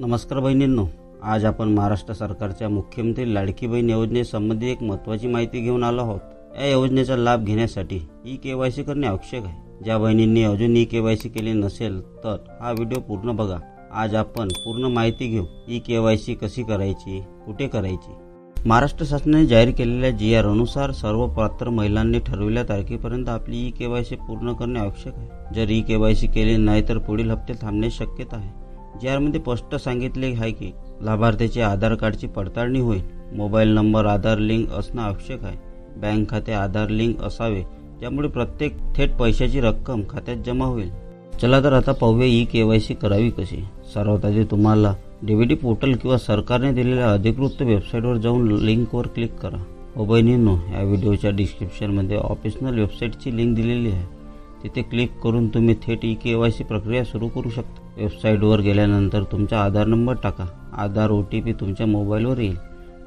नमस्कार बहिणींनो आज आपण महाराष्ट्र सरकारच्या मुख्यमंत्री लाडकी बहीण योजनेसंबंधी एक महत्त्वाची माहिती घेऊन आलो आहोत. या योजनेचा लाभ घेण्यासाठी ई के वाय सी करणे आवश्यक आहे. ज्या बहिणींनी अजून ई के वाय सी केली नसेल तर हा व्हिडिओ पूर्ण बघा. आज आपण पूर्ण माहिती घेऊ. ई के वाय सी कशी करायची कुठे करायची? महाराष्ट्र शासनाने जाहीर केलेल्या जी आर अनुसार सर्व पात्र महिलांनी ठरविल्या तारखेपर्यंत आपली ई के वाय सी पूर्ण करणे आवश्यक आहे. जर ई के वाय सी केली नाही तर पुढील हप्ते थांबणे शक्यता आहे. ज्यामध्ये स्पष्ट सांगितले आहे की लाभार्थ्याचे आधार कार्डची पडताळणी होईल. मोबाईल नंबर आधार लिंक असणं आवश्यक आहे. बँक खाते आधार लिंक असावे ज्यामुळे प्रत्येक थेट पैशाची रक्कम खात्यात जमा होईल. चला तर आता पाहूया ई के वाय सी करावी कशी. सर्वात आधी तुम्हाला डीव्हीडी पोर्टल किंवा सरकारने दिलेल्या अधिकृत वेबसाईटवर जाऊन लिंकवर क्लिक करा. हो बहिणींनो या व्हिडिओच्या डिस्क्रिप्शनमध्ये ऑफिशियल वेबसाईटची लिंक दिलेली आहे. तिथे क्लिक करून तुम्ही थेट ई के वाय सी प्रक्रिया सुरू करू शकता. वेबसाईटवर गेल्यानंतर तुमचा आधार नंबर टाका. आधार ओ टी पी तुमच्या मोबाईलवर येईल.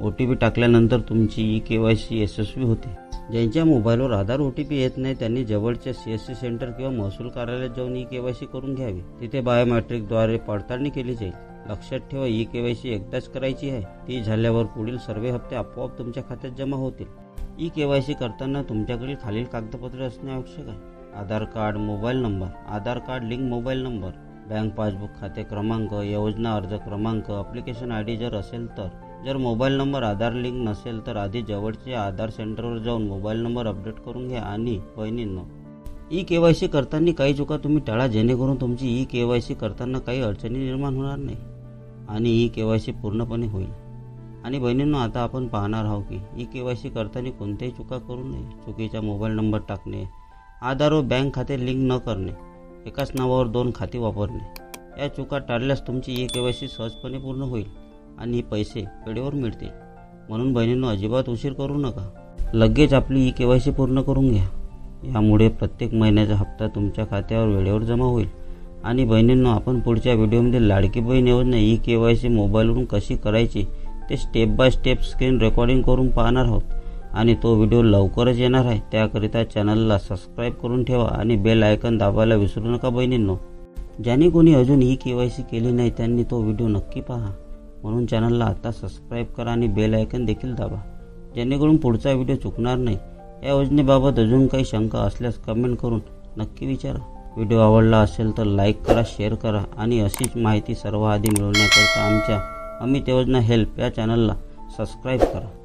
ओ टी पी टाकल्यानंतर तुमची ई के वाय सी यशस्वी होते. ज्यांच्या मोबाईलवर आधार ओ टी पी येत नाही त्यांनी जवळच्या सी एस सी सेंटर किंवा महसूल कार्यालयात जाऊन ई के वाय सी करून घ्यावी. तिथे बायोमॅट्रिकद्वारे पडताळणी केली जाईल. लक्षात ठेवा ई के वाय सी एकदाच करायची आहे. ती झाल्यावर पुढील सर्व हप्ते आपोआप तुमच्या खात्यात जमा होतील. ई के वाय सी करताना तुमच्याकडील खालील कागदपत्रे असणे आवश्यक आहे. Aadhaar card mobile number Aadhaar card link mobile number. Bank passbook खाते क्रमांक योजना अर्ज क्रमांक अप्लिकेशन आय डी जर असेल तर. जर मोबाईल नंबर आधार लिंक नसेल तर आधी जवळचे आधार सेंटरवर जाऊन मोबाईल नंबर अपडेट करून घ्या आणि बहिणींनो ई के वाय सी करताना काही चुका तुम्ही टाळा जेणेकरून तुमची ई के वाय सी करताना काही अडचणी निर्माण होणार नाही आणि ई के वाय सी पूर्णपणे होईल. आणि बहिणींनो आता आपण पाहणार आहोत की ई के वाय सी करताना कोणत्याही चुका करू नये. चुकीचा मोबाईल नंबर टाकणे आधार व बँक खाते लिंक न करणे एकाच नावावर दोन खाती वापरणे. या चुका टाळल्यास तुमची ई के वाय सी सहजपणे पूर्ण होईल आणि पैसे वेळेवर मिळतील. म्हणून बहिणींनो अजिबात उशीर करू नका. लगेच आपली ई के वाय सी पूर्ण करून घ्या. यामुळे प्रत्येक महिन्याचा हप्ता तुमच्या खात्यावर वेळेवर जमा होईल. आणि बहिणींनो आपण पुढच्या व्हिडिओमध्ये लाडकी बहीण योजना ई के वाय सी मोबाईलवरून कशी करायची ते step by step screen recording करून पाहणार आहोत. आणि तो व्हिडिओ लवकरच येणार आहे. त्याकरिता चॅनलला सबस्क्राईब करून ठेवा आणि बेल आयकन दाबायला विसरू नका बहिणींनो. ज्यांनी कोणी अजून ही के वाय सी केली नाही त्यांनी तो व्हिडिओ नक्की पहा. म्हणून चॅनलला आता सबस्क्राईब करा आणि बेल आयकन देखील दाबा. जेणेकरून पुढचा व्हिडिओ चुकणार नाही. या योजनेबाबत अजून काही शंका असल्यास कमेंट करून नक्की विचारा. व्हिडिओ आवडला असेल तर लाईक करा शेअर करा आणि अशीच माहिती सर्व आधी मिळवण्याकरता आमच्या अमित योजना हेल्प या चॅनलला सबस्क्राईब करा.